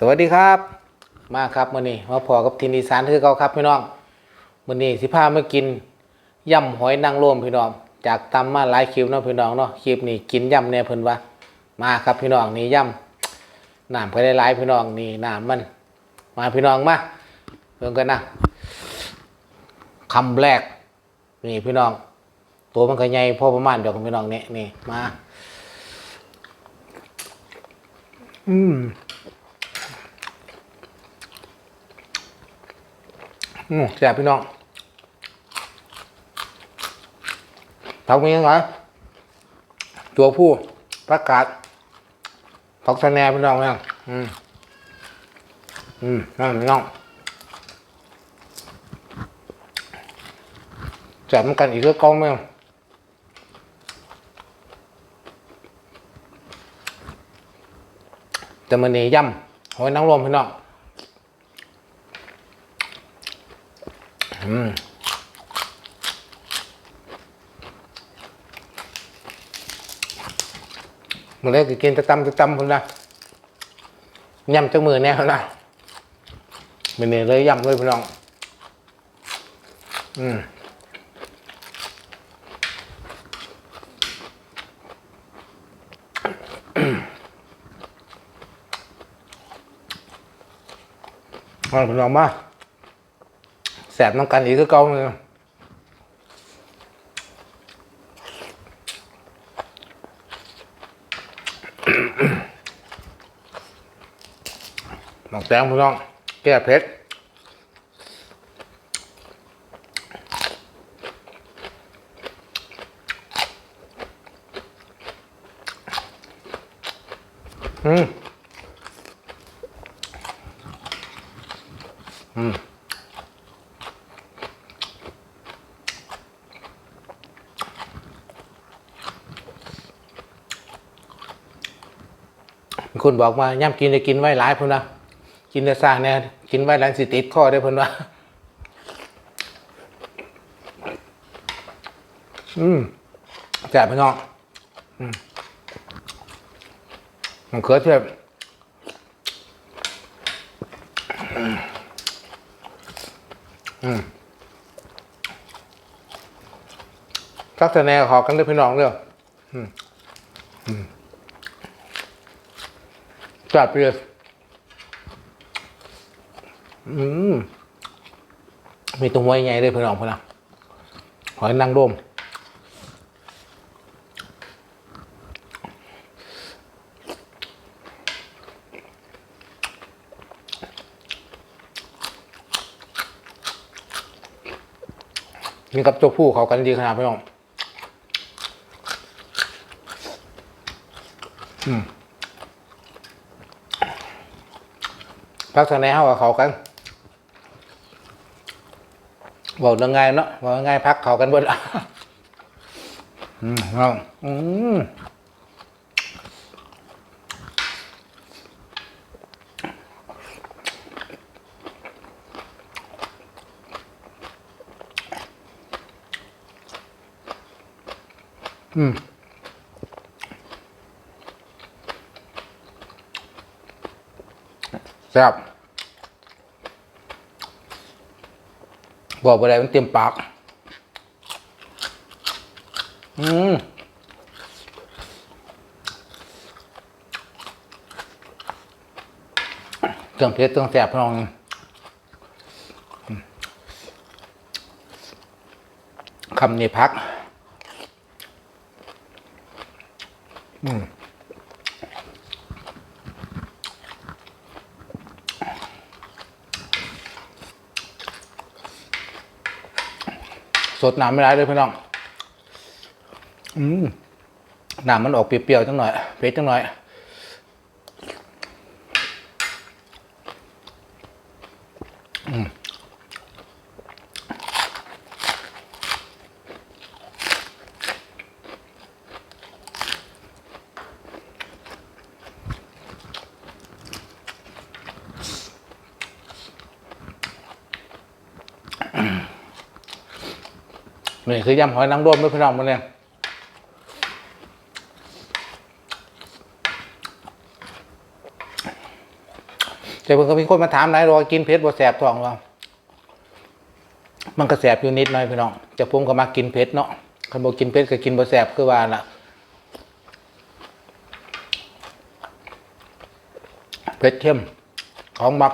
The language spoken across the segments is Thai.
สวัสดีครับ มาครับมื้อนี้มาพอกับทินอีสานคือเก่าครับพี่น้องมื้อนี้สิพามากินยำหอยนางรมพี่น้อง จากตำมาหลายคลิปเนาะพี่น้องเนาะคลิปนี้กินยำแน่เพิ่นว่ามาครับพี่น้องนี่ยำน้ำก็ได้หลายพี่น้องนี่น้ำมัน มาพี่น้องมาเพิ่งกันนะคำแรกนี่พี่น้อง ตัวมันก็ใหญ่พอประมาณเดียวกับพี่น้องเนี่ยนี่มา อืม อืมแซ่บพี่น้องผักมียังไงตัวผู้ประกาศผักสะแนพี่น้องเนี่ยอืมอืมนั่นพี่น้องแซ่บเหมือนกันอีกก็กล้องไหมจะมันนี่ย่ำหอยนางรมพี่น้อง มื่อไรก็กินตะตำตะตำคนละย่ำจังมือแน่คนละมื่อนี้เลยย่ำเลยพี่น้อง อืมเอาพี่น้องมา สบน้ำกันอีกคือเก่าเลยหมักแตงพี่น้อง แก้เผ็ดอืม อืม คนบอกมาย่ำกินจะกินไว้หลายพุ่นนะกินจะสร้างเนี่ยกินไว้หลายสิติดข้อได้พุ่นว่าอืมแจ่บพี่น้องอืมมันเขือเทศอืมทักษะแนวขอกันเด้อพี่น้องเด้อ จัดไปเลยอืมมีตรงไว้ไงเลยเพื่อนน้องเพื่อนนะหอยนางรมนี่กับตัวผู้เขากันดีขนาดพี่น้อง อืม พักทางไหนเขากับเขากันบอกยังไงเนาะบอกยังไงพักเขากันเบิดอืมเอาอืมอืม ซ่บบอกไปได้มันเต็มปาก อืมเครื่องเพชรเครื่องแสบพี่น้องคำนี้พัก อืม สดน้ำไม่ได้เลยพี่น้อง อืมน้ำมันออกเปรี้ยวๆจังหน่อยเผ็ดจังหน่อย นี่คือยำหอยนางรมด้วยพี่น้องมันเนี่ยแต่เพิ่นก็มีคนมาถามหลายรอกินเผ็ดบ่แสบท้องว่ามันก็แสบอยู่นิดหน่อยพี่น้องแต่มก็มากินเผ็ดเนาะคันบ่กินเผ็ดก็กินบ่แสบคือว่าล่ะเผ็ดเข้มของมัก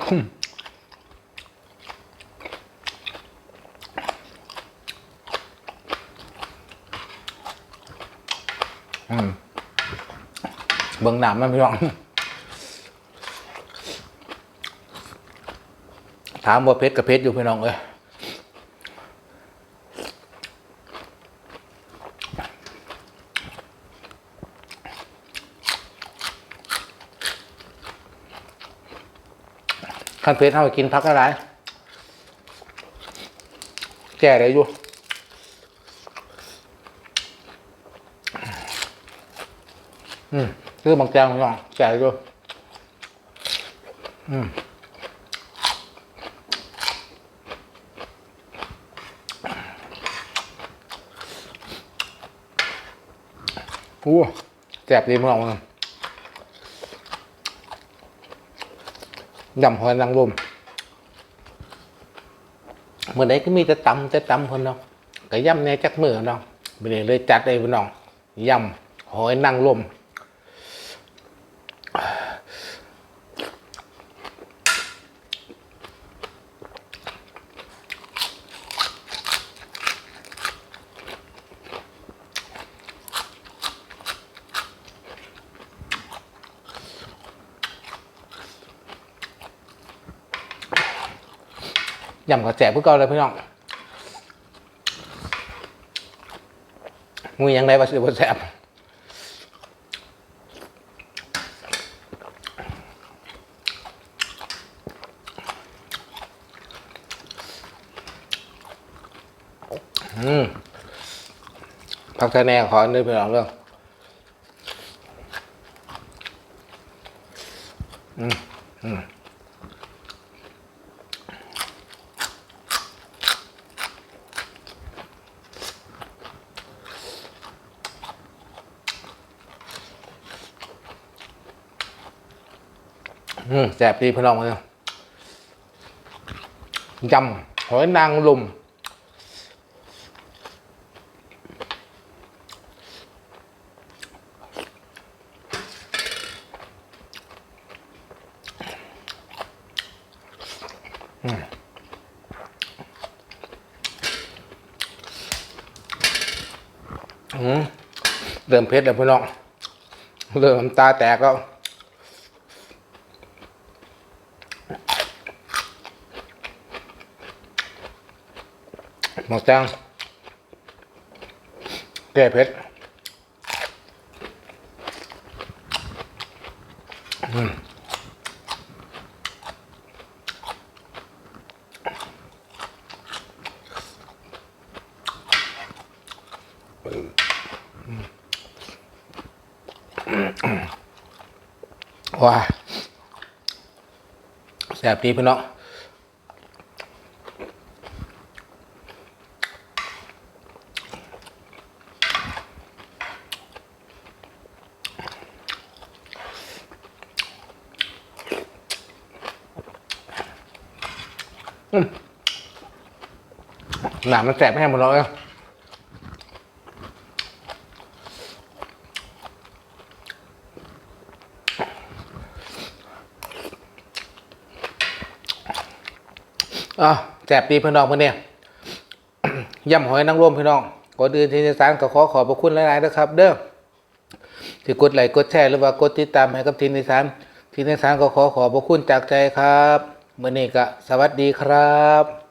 เบิ่งหนามมันพี่น้องถามว่าเพชรกับเพชรอยู่พี่น้องเอ้ยขั้นเพชรเท่ากินพักอะไรแก่ได้อยู่ อืมคือบางแจงพี่องแก่ได้อยู่อืมอู้แซ่บดีมากเลยยำหอยนางรมเมื่อใดก็มีแต่ตำแต่ตำคนเนาะก็ยำแน่จักมือเนาะไม่ได้เลยจัดเลยพี่น้องยำหอยนางรม ยำกับแซ่บเพื่อเก่าเลยพี่น้องมือยังไงว่าสิบ่แซบอืมผักทะแนขอเนื้อพี่น้องเรื่องอืมอืม อืม แซ่บดีพี่น้องเลยยำหอยนางรมอืมเริ่มเผ็ดแล้วพี่น้อง เริ่มตาแตกแล้ว หมกจังแก้เผ็ดอืมว้าแซ่บดีพี่น้อง หนามมันแสบไม่ให้หมดเลยอะแสบดีพี่น้องเพื่อนเนี่ยยำหอยนางรมพี่น้องก่อนอื่นที่จะสารก็ขอขอบพระคุณหลายๆนะครับ เด้อที่กดไลค์กดแชร์หรือว่ากดติดตามให้กับทีมในสารทีมในสารก็ขอขอบพระคุณจากใจครับ เมื่อนี้ก็สวัสดีครับ